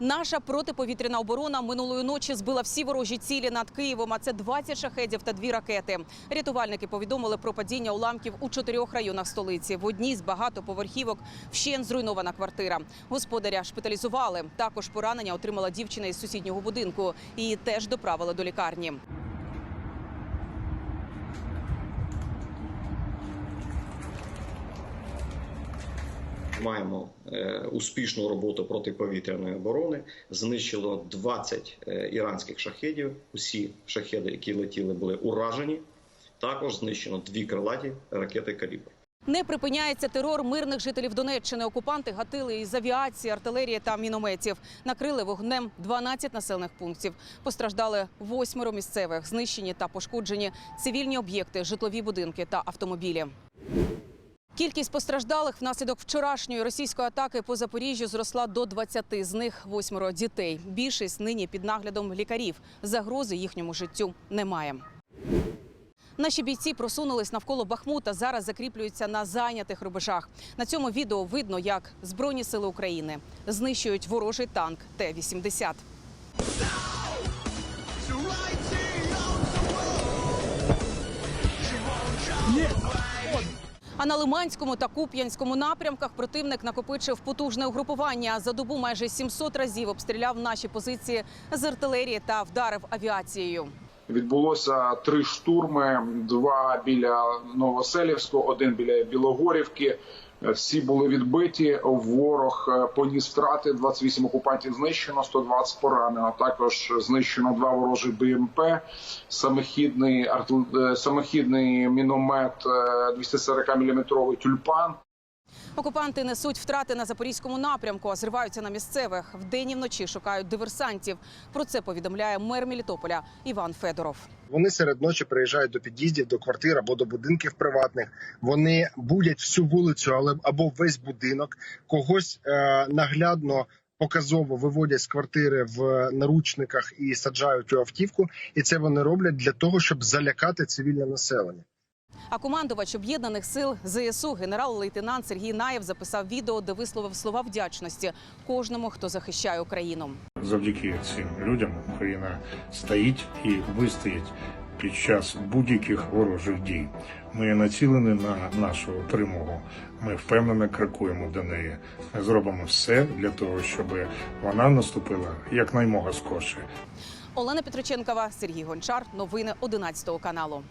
Наша протиповітряна оборона минулої ночі збила всі ворожі цілі над Києвом. А це 20 шахедів та дві ракети. Рятувальники повідомили про падіння уламків у чотирьох районах столиці. В одній з багатоповерхівок вщен зруйнована квартира. Господаря шпиталізували. Також поранення отримала дівчина із сусіднього будинку. Її теж доправили до лікарні. Маємо е, успішну роботу протиповітряної оборони. Знищило 20 е, іранських шахедів. Усі шахеди, які летіли, були уражені. Також знищено дві крилаті ракети калібр. Не припиняється терор мирних жителів Донеччини. Окупанти гатили із авіації, артилерії та мінометів. Накрили вогнем 12 населених пунктів. Постраждали восьмеро місцевих, знищені та пошкоджені цивільні об'єкти, житлові будинки та автомобілі. Кількість постраждалих внаслідок вчорашньої російської атаки по Запоріжжю зросла до 20. З них восьмеро дітей. Більшість нині під наглядом лікарів. Загрози їхньому життю немає. Наші бійці просунулись навколо Бахмута. Зараз закріплюються на зайнятих рубежах. На цьому відео видно, як Збройні сили України знищують ворожий танк Т-80. А на Лиманському та Куп'янському напрямках противник накопичив потужне угрупування. За добу майже 700 разів обстріляв наші позиції з артилерії та вдарив авіацією. Відбулося три штурми: два біля Новоселівського, один біля Білогорівки. Всі були відбиті. Ворог е, поніс втрати. 28 окупантів знищено, 120 поранено. Також знищено два ворожі БМП, самохідний артл, е, самохідний міномет 240 мм тюльпан. Окупанти несуть втрати на запорізькому напрямку, а зриваються на місцевих. Вдень і вночі шукають диверсантів. Про це повідомляє мер Мелітополя Іван Федоров. Вони серед ночі приїжджають до під'їздів, до квартир або до будинків приватних. Вони будять всю вулицю, але або весь будинок. Когось е, наглядно показово виводять з квартири в наручниках і саджають у автівку. І це вони роблять для того, щоб залякати цивільне населення. А командувач об'єднаних сил ЗСУ генерал-лейтенант Сергій Наєв записав відео, де висловив слова вдячності кожному, хто захищає Україну. Завдяки цим людям Україна стоїть і вистоїть під час будь-яких ворожих дій. Ми націлені на нашу перемогу. Ми впевнено крокуємо до неї. Ми зробимо все для того, щоб вона наступила якнаймога скорше. Олена Петроченкова, Сергій Гончар. Новини 11 каналу.